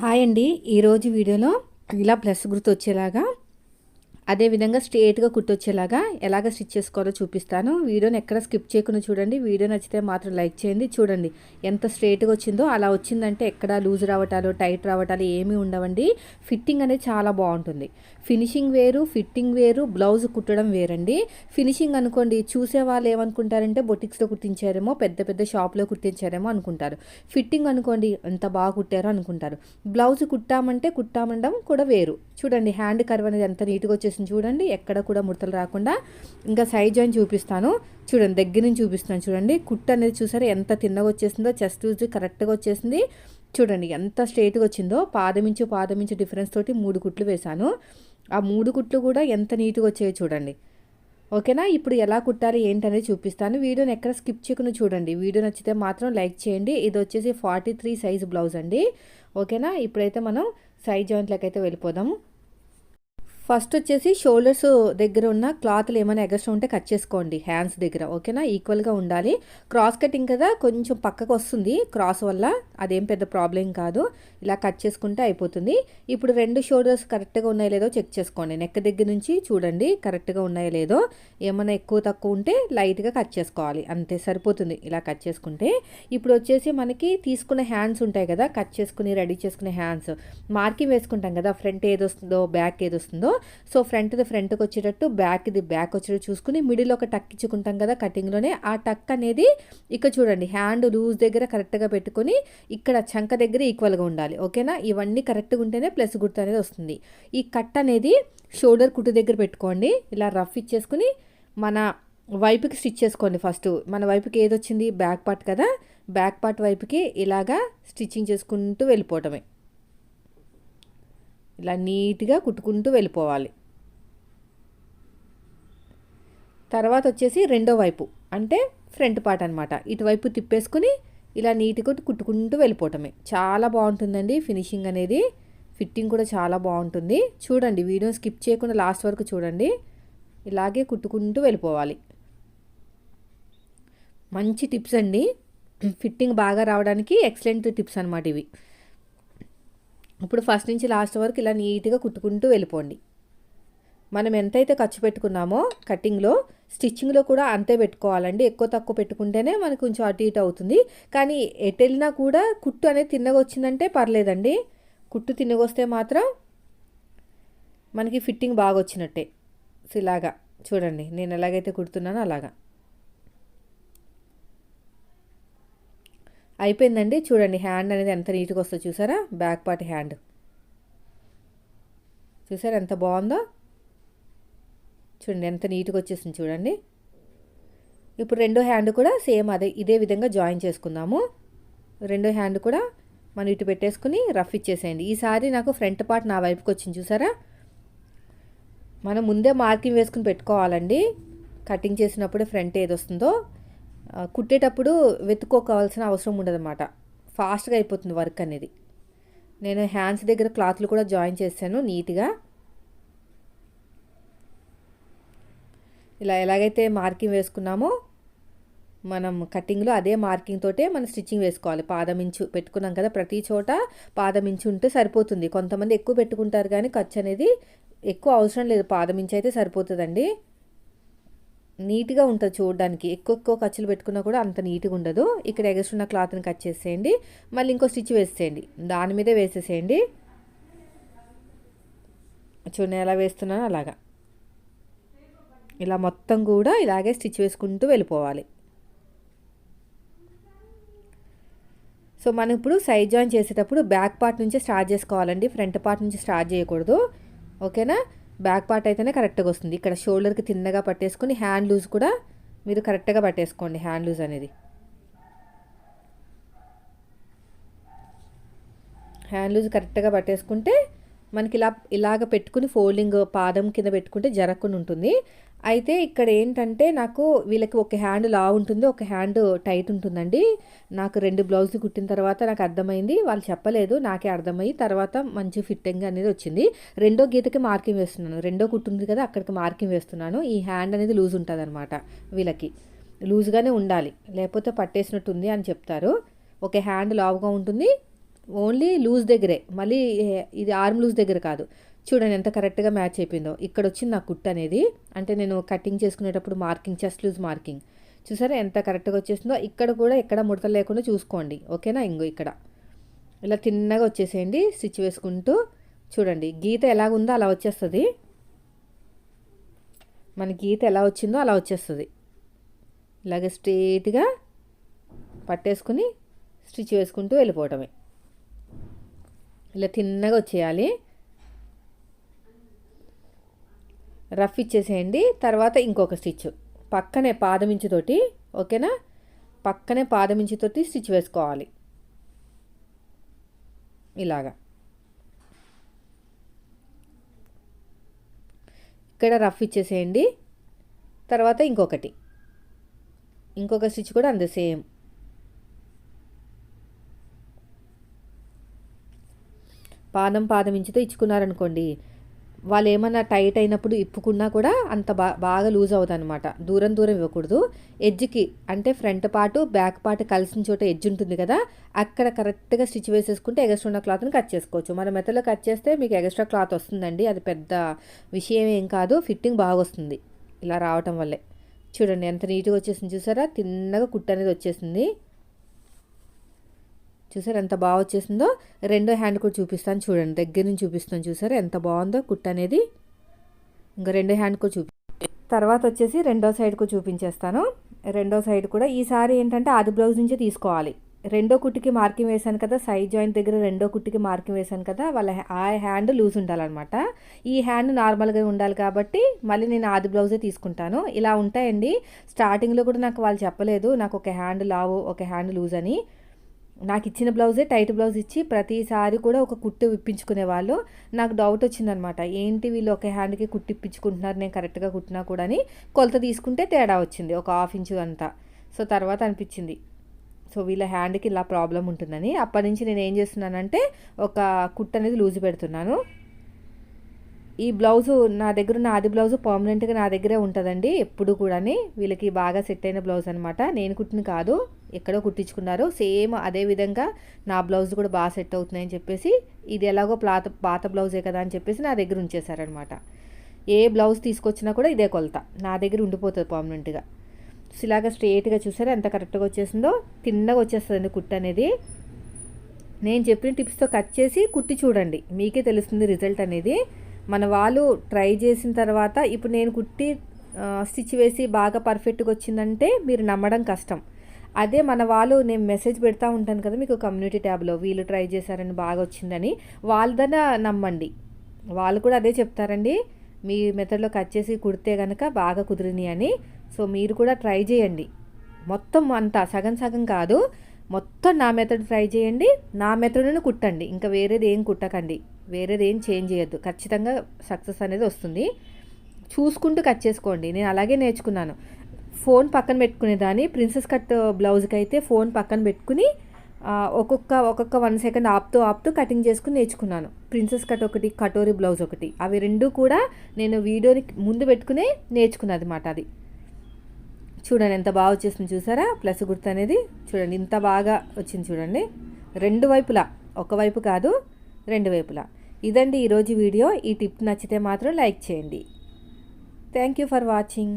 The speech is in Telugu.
హాయ్ అండి. ఈరోజు వీడియోలో ఇలా ప్లస్ గుర్తు వచ్చేలాగా అదేవిధంగా స్ట్రేట్గా కుట్టొచ్చేలాగా ఎలాగ స్టిచ్ చేసుకోవాలో చూపిస్తాను. వీడియోని ఎక్కడ స్కిప్ చేయకుండా చూడండి. వీడియో నచ్చితే మాత్రం లైక్ చేయండి. చూడండి ఎంత స్ట్రేట్గా వచ్చిందో అలా వచ్చిందంటే ఎక్కడ లూజ్ రావటాలు టైట్ రావటాలు ఏమీ ఉండవండి. ఫిట్టింగ్ అనేది చాలా బాగుంటుంది. ఫినిషింగ్ వేరు ఫిట్టింగ్ వేరు బ్లౌజ్ కుట్టడం వేరండి. ఫినిషింగ్ అనుకోండి చూసే వాళ్ళు ఏమనుకుంటారంటే బొటిక్స్లో కుట్టించారేమో పెద్ద పెద్ద షాప్లో కుట్టించారేమో అనుకుంటారు. ఫిట్టింగ్ అనుకోండి ఎంత బాగా కుట్టారో అనుకుంటారు. బ్లౌజ్ కుట్టామంటే కుట్టామండం కూడా వేరు. చూడండి హ్యాండ్ కర్వ్ అనేది ఎంత నీట్గా వచ్చేసింది చూడండి ఎక్కడ కూడా ముడతలు రాకుండా ఇంకా సైడ్ జాయిన్ చూపిస్తాను. చూడండి దగ్గర నుంచి చూపిస్తాను చూడండి. కుట్టు అనేది చూసారా ఎంత తిన్నగా వచ్చేసిందో చెస్ట్ యూజ్ కరెక్ట్గా వచ్చేసింది. చూడండి ఎంత స్ట్రైట్గా వచ్చిందో పాదమించు పాదమించు డిఫరెన్స్ తోటి మూడు కుట్లు వేశాను. ఆ మూడు కుట్లు కూడా ఎంత నీట్గా వచ్చాయో చూడండి. ఓకేనా? ఇప్పుడు ఎలా కుట్టాలి ఏంటనేది చూపిస్తాను. వీడియోని ఎక్కడ స్కిప్ చేయకుండా చూడండి. వీడియో నచ్చితే మాత్రం లైక్ చేయండి. ఇది వచ్చేసి ఫార్టీ త్రీ సైజ్ బ్లౌజ్ అండి. ఓకేనా? ఇప్పుడైతే మనం సైజ్ జాయింట్లోకి అయితే వెళ్ళిపోదాము. ఫస్ట్ వచ్చేసి షోల్డర్స్ దగ్గర ఉన్న క్లాత్లు ఏమైనా ఎగస్ట్రా ఉంటే కట్ చేసుకోండి హ్యాండ్స్ దగ్గర ఓకేనా? ఈక్వల్గా ఉండాలి. క్రాస్ కటింగ్ కదా కొంచెం పక్కకు వస్తుంది క్రాస్ వల్ల. అదేం పెద్ద ప్రాబ్లం కాదు. ఇలా కట్ చేసుకుంటే అయిపోతుంది. ఇప్పుడు రెండు షోల్డర్స్ కరెక్ట్గా ఉన్నాయో లేదో చెక్ చేసుకోండి. నెక్ దగ్గర నుంచి చూడండి కరెక్ట్గా ఉన్నాయో లేదో. ఏమైనా ఎక్కువ తక్కువ ఉంటే లైట్గా కట్ చేసుకోవాలి. అంతే సరిపోతుంది ఇలా కట్ చేసుకుంటే. ఇప్పుడు వచ్చేసి మనకి తీసుకున్న హ్యాండ్స్ ఉంటాయి కదా కట్ చేసుకుని రెడీ చేసుకునే హ్యాండ్స్. మార్కింగ్ వేసుకుంటాం కదా ఫ్రంట్ ఏది వస్తుందో బ్యాక్ ఏది వస్తుందో. సో ఫ్రంట్ది ఫ్రంట్కి వచ్చేటట్టు బ్యాక్ది బ్యాక్ వచ్చేటట్టు చూసుకుని మిడిల్ ఒక టక్ ఇచ్చుకుంటాం కదా కటింగ్లోనే. ఆ టక్ అనేది ఇక చూడండి హ్యాండ్ లూజ్ దగ్గర కరెక్ట్గా పెట్టుకొని ఇక్కడ చంక దగ్గర ఈక్వల్గా ఉండాలి ఓకేనా? ఇవన్నీ కరెక్ట్గా ఉంటేనే ప్లస్ గుర్తు అనేది వస్తుంది. ఈ కట్ అనేది షోల్డర్ కుట్టు దగ్గర పెట్టుకోండి. ఇలా రఫ్ ఇచ్చేసుకుని మన వైపుకి స్టిచ్ చేసుకోండి ఫస్ట్ మన వైపుకి ఏది వచ్చింది? బ్యాక్ పార్ట్ కదా? బ్యాక్ పార్ట్ వైపుకి ఇలాగా స్టిచ్చింగ్ చేసుకుంటూ వెళ్ళిపోవటమే. ఇలా నీట్గా కుట్టుకుంటూ వెళ్ళిపోవాలి. తర్వాత వచ్చేసి రెండో వైపు అంటే ఫ్రంట్ పార్ట్ అనమాట ఇటువైపు తిప్పేసుకుని ఇలా నీట్గా కుట్టుకుంటూ వెళ్ళిపోవటమే. చాలా బాగుంటుందండి ఫినిషింగ్ అనేది. ఫిట్టింగ్ కూడా చాలా బాగుంటుంది. చూడండి వీడియో స్కిప్ చేయకుండా లాస్ట్ వరకు చూడండి. ఇలాగే కుట్టుకుంటూ వెళ్ళిపోవాలి. మంచి టిప్స్ అండి. ఫిట్టింగ్ బాగా రావడానికి ఎక్సలెంట్ టిప్స్ అనమాట ఇవి. ఇప్పుడు ఫస్ట్ నుంచి లాస్ట్ వరకు ఇలా నీట్గా కుట్టుకుంటూ వెళ్ళిపోండి. మనం ఎంతైతే ఖర్చు పెట్టుకున్నామో కటింగ్లో స్టిచ్చింగ్లో కూడా అంతే పెట్టుకోవాలండి. ఎక్కువ తక్కువ పెట్టుకుంటేనే మనకు కొంచెం అటు ఇటు అవుతుంది. కానీ ఎటు వెళ్ళినా కూడా కుట్టు అనేది తిన్నగా వచ్చిందంటే పర్లేదండి. కుట్టు తిన్నగొస్తే మాత్రం మనకి ఫిట్టింగ్ బాగా వచ్చినట్టే సో ఇలాగా. చూడండి నేను ఎలాగైతే కుడుతున్నానో అలాగా. అయిపోయిందండి. చూడండి హ్యాండ్ అనేది ఎంత నీట్గా వస్తుందో చూసారా? Back part hand. చూసారా ఎంత బాగుందో? చూడండి ఎంత నీట్గా వచ్చేసింది చూడండి. ఇప్పుడు రెండో హ్యాండ్ కూడా సేమ్ అదే ఇదే విధంగా జాయిన్ చేసుకుందాము. రెండో హ్యాండ్ కూడా మనం ఇటు పెట్టేసుకుని రఫ్ ఇచ్చేసేయండి. ఈసారి నాకు ఫ్రంట్ పార్ట్ నా వైపుకి వచ్చింది చూసారా? మనం ముందే మార్కింగ్ వేసుకుని పెట్టుకోవాలండి. కటింగ్ చేసినప్పుడు ఫ్రంట్ ఏది వస్తుందో. కుట్టేటప్పుడు వెతుక్కోవాల్సిన అవసరం ఉండదన్నమాట. ఫాస్ట్గా అయిపోతుంది వర్క్ అనేది. నేను హ్యాండ్స్ దగ్గర క్లాత్లు కూడా జాయిన్ చేశాను నీట్గా ఇలా ఎలాగైతే మార్కింగ్ వేసుకున్నామో మనం కటింగ్లో అదే మార్కింగ్ తోటే మనం స్టిచ్చింగ్ వేసుకోవాలి. పాదం ఇంచు పెట్టుకున్నాం కదా ప్రతి చోట పాదం ఇంచు ఉంటే సరిపోతుంది. కొంతమంది ఎక్కువ పెట్టుకుంటారు కానీ ఖర్చు అనేది ఎక్కువ అవసరం లేదు. పాదం ఇంచు అయితే సరిపోతుందండి. నీట్గా ఉంటుంది చూడడానికి. ఎక్కువ ఎక్కువ ఖర్చులు పెట్టుకున్నా కూడా అంత నీట్గా ఉండదు. ఇక్కడ ఎగసున్న క్లాత్ని కట్ చేసేయండి. మళ్ళీ ఇంకో స్టిచ్ వేసేయండి. దాని మీదే వేసేసేయండి. చూడండి ఎలా వేస్తున్నాను అలాగా. ఇలా మొత్తం కూడా ఇలాగే స్టిచ్ వేసుకుంటూ వెళ్ళిపోవాలి. సో మనం ఇప్పుడు సైడ్ జాయిన్ చేసేటప్పుడు బ్యాక్ పార్ట్ నుంచి స్టార్ట్ చేసుకోవాలండి. ఫ్రంట్ పార్ట్ నుంచి స్టార్ట్ చేయకూడదు. ఓకేనా? బ్యాక్ పార్ట్ అయితేనే కరెక్ట్గా వస్తుంది. ఇక్కడ షోల్డర్కి తిన్నగా పట్టేసుకొని హ్యాండ్ లూజ్ కూడా మీరు కరెక్ట్గా పట్టేసుకోండి హ్యాండ్ లూజ్ అనేది. హ్యాండ్ లూజ్ కరెక్ట్గా పట్టేసుకుంటే మనకి ఇలా ఇలాగ పెట్టుకుని ఫోల్డింగ్ పాదం కింద పెట్టుకుంటే జరగకుండా ఉంటుంది. అయితే ఇక్కడ ఏంటంటే నాకు వీళ్ళకి ఒక హ్యాండ్ లా ఉంటుంది ఒక హ్యాండ్ టైట్ ఉంటుందండి. నాకు రెండు బ్లౌజులు కుట్టిన తర్వాత నాకు అర్థమైంది వాళ్ళు చెప్పలేదు నాకే అర్థమయ్యి తర్వాత మంచి ఫిట్టింగ్ అనేది వచ్చింది. రెండో గీతకి మార్కింగ్ వేస్తున్నాను. రెండో కుట్టుంది కదా అక్కడికి మార్కింగ్ వేస్తున్నాను. ఈ హ్యాండ్ అనేది లూజ్ ఉంటుంది అనమాట వీళ్ళకి. లూజ్గానే ఉండాలి లేకపోతే పట్టేసినట్టుంది అని చెప్తారు. ఒక హ్యాండ్ లావుగా ఉంటుంది ఓన్లీ లూజ్ దగ్గరే. మళ్ళీ ఇది ఆర్మ్ లూజ్ దగ్గర కాదు. చూడండి ఎంత కరెక్ట్గా మ్యాచ్ అయిపోయిందో. ఇక్కడ వచ్చింది నా కుట్ అనేది. అంటే నేను కటింగ్ చేసుకునేటప్పుడు మార్కింగ్ చెస్ట్ లూజ్ మార్కింగ్. చూసారా ఎంత కరెక్ట్గా వచ్చేసిందో? ఇక్కడ కూడా ఎక్కడ ముడతలు లేకుండా చూసుకోండి. ఓకేనా? ఇంకో ఇక్కడ. ఇలా తిన్నగా వచ్చేసేయండి. స్టిచ్ వేసుకుంటూ చూడండి. గీత ఎలాగుందో అలా వచ్చేస్తుంది. మన గీత ఎలా వచ్చిందో అలా వచ్చేస్తుంది. ఇలాగే స్ట్రేట్గా పట్టేసుకుని స్టిచ్ వేసుకుంటూ వెళ్ళిపోవటమే. ఇలా తిన్నగా వచ్చేయాలి. రఫ్ ఇచ్చేసేయండి. తర్వాత ఇంకొక స్టిచ్. పక్కనే పాదమించుతోటి ఓకేనా? పక్కనే పాదమించుతోటి స్టిచ్ వేసుకోవాలి. ఇలాగా. ఇక్కడ రఫ్ ఇచ్చేసేయండి. తర్వాత ఇంకొకటి. ఇంకొక స్టిచ్ కూడా అంతే సేమ్. పాదం పాదం ఇంచుతో ఇచ్చుకున్నారనుకోండి వాళ్ళు ఏమన్నా టైట్ అయినప్పుడు ఇప్పుకున్నా కూడా అంత బా బాగా లూజ్ అవుతుంది అనమాట దూరం దూరం ఇవ్వకూడదు. ఎడ్జ్కి అంటే ఫ్రంట్ పాటు బ్యాక్ పార్ట్ కలిసిన చోట ఎడ్జ్ ఉంటుంది కదా అక్కడ కరెక్ట్గా స్టిచ్ వేసేసుకుంటే ఎగస్ట్రా ఉన్న క్లాత్ని కట్ చేసుకోవచ్చు. మన మెత్తలో కట్ చేస్తే మీకు ఎగస్ట్రా క్లాత్ వస్తుందండి. అది పెద్ద విషయం ఏం కాదు. ఫిట్టింగ్ బాగా వస్తుంది. ఇలా రావటం వల్లే. చూడండి ఎంత నీట్గా వచ్చేసింది చూసారా? తిన్నగా కుట్టు అనేది వచ్చేసింది. చూసారు ఎంత బాగా వచ్చేసిందో? రెండో హ్యాండ్ కూడా చూపిస్తాను చూడండి. దగ్గర నుంచి చూపిస్తాను చూసారు? ఎంత బాగుందో కుట్ అనేది. ఇంకా రెండో హ్యాండ్ కూడా చూపి తర్వాత వచ్చేసి రెండో సైడ్ కూడా చూపించేస్తాను. రెండో సైడ్ కూడా ఈసారి ఏంటంటే ఆది బ్లౌజ్ నుంచే తీసుకోవాలి. రెండో కుట్టికి మార్కింగ్ వేశాను కదా సైడ్ జాయింట్ దగ్గర రెండో కుట్టికి మార్కింగ్ వేశాను కదా వాళ్ళ ఆ హ్యాండ్ లూజ్ ఉండాలన్నమాట. ఈ హ్యాండ్ నార్మల్గా ఉండాలి కాబట్టి మళ్ళీ నేను ఆది బ్లౌజే తీసుకుంటాను. ఇలా ఉంటాయండి. స్టార్టింగ్లో కూడా నాకు వాళ్ళు చెప్పలేదు నాకు ఒక హ్యాండ్ లావు ఒక హ్యాండ్ లూజ్ అని. నాకు ఇచ్చిన బ్లౌజే టైట్ బ్లౌజ్ ఇచ్చి ప్రతిసారి కూడా ఒక కుట్టు ఇప్పించుకునేవాళ్ళు నాకు డౌట్ వచ్చిందనమాట. ఏంటి వీళ్ళు ఒక హ్యాండ్కి కుట్టు ఇప్పించుకుంటున్నారు? నేను కరెక్ట్గా కుట్టినా కూడా అని కొలత తీసుకుంటే తేడా వచ్చింది. ఒక హాఫ్ ఇంచు అంతా. సో తర్వాత అనిపించింది. సో వీళ్ళ హ్యాండ్కి ఇలా ప్రాబ్లం ఉంటుందని. అప్పటి నుంచి నేను ఏం చేస్తున్నానంటే ఒక కుట్ అనేది లూజ్ పెడుతున్నాను. ఈ బ్లౌజు నా దగ్గర ఉన్న ఆది బ్లౌజు పర్మనెంట్గా నా దగ్గరే ఉంటుందండి ఎప్పుడు కూడా వీళ్ళకి బాగా సెట్ అయిన బ్లౌజ్ అనమాట నేను కుట్టిన కాదు ఎక్కడో కుట్టించుకున్నారు. సేమ్ అదే విధంగా నా బ్లౌజ్ కూడా బాగా సెట్ అవుతున్నాయని చెప్పేసి ఇది ఎలాగో పాత పాత బ్లౌజే కదా అని చెప్పేసి నా దగ్గర ఉంచేశారనమాట ఏ బ్లౌజ్ తీసుకొచ్చినా కూడా ఇదే కొలత. నా దగ్గర ఉండిపోతుంది పర్మనెంట్గా సో ఇలాగ స్ట్రేట్గా చూసారా ఎంత కరెక్ట్గా వచ్చేసిందో? తిన్నగా వచ్చేస్తుందండి కుట్టు అనేది. నేను చెప్పిన టిప్స్తో కట్ చేసి కుట్టి చూడండి. మీకే తెలుస్తుంది రిజల్ట్ అనేది. మన వాళ్ళు ట్రై చేసిన తర్వాత ఇప్పుడు నేను కుట్టి స్టిచ్ వేసి బాగా పర్ఫెక్ట్గా వచ్చిందంటే మీరు నమ్మడం కష్టం. అదే మన వాళ్ళు నేను మెసేజ్ పెడతా ఉంటాను కదా మీకు కమ్యూనిటీ ట్యాబ్లో వీళ్ళు ట్రై చేశారని బాగా వచ్చిందని వాళ్ళదన నమ్మండి. వాళ్ళు కూడా అదే చెప్తారండి మీ మెథడ్లో కట్ చేసి కుడితే కనుక బాగా కుదిరింది అని. సో మీరు కూడా ట్రై చేయండి. మొత్తం అంతా సగం సగం కాదు మొత్తం నా మెథడ్ ట్రై చేయండి నా మెథడ్ను కుట్టండి. ఇంకా వేరేది ఏం కుట్టకండి. వేరేది ఏం చేంజ్ చేయొద్దు. ఖచ్చితంగా సక్సెస్ అనేది వస్తుంది. చూసుకుంటూ కట్ చేసుకోండి. నేను అలాగే నేర్చుకున్నాను. ఫోన్ పక్కన పెట్టుకునేదాన్ని ప్రిన్సెస్ కట్ బ్లౌజ్కి అయితే ఫోన్ పక్కన పెట్టుకుని ఒక్కొక్క ఒక్కొక్క వన్ సెకండ్ ఆపుతూ ఆపుతూ కటింగ్ చేసుకుని నేర్చుకున్నాను. ప్రిన్సెస్ కట్ ఒకటి కటోరీ బ్లౌజ్ ఒకటి. అవి రెండు కూడా నేను వీడియోని ముందు పెట్టుకునే నేర్చుకున్నది మాట అది. చూడండి ఎంత బాగా వచ్చేసింది చూసారా? ప్లస్ గుర్తు అనేది చూడండి. ఇంత బాగా వచ్చింది చూడండి. రెండు వైపులా. ఒకవైపు కాదు రెండు వైపులా. ఇదండి ఈరోజు వీడియో. ఈ టిప్ నచ్చితే మాత్రం లైక్ చేయండి. Thank you for watching.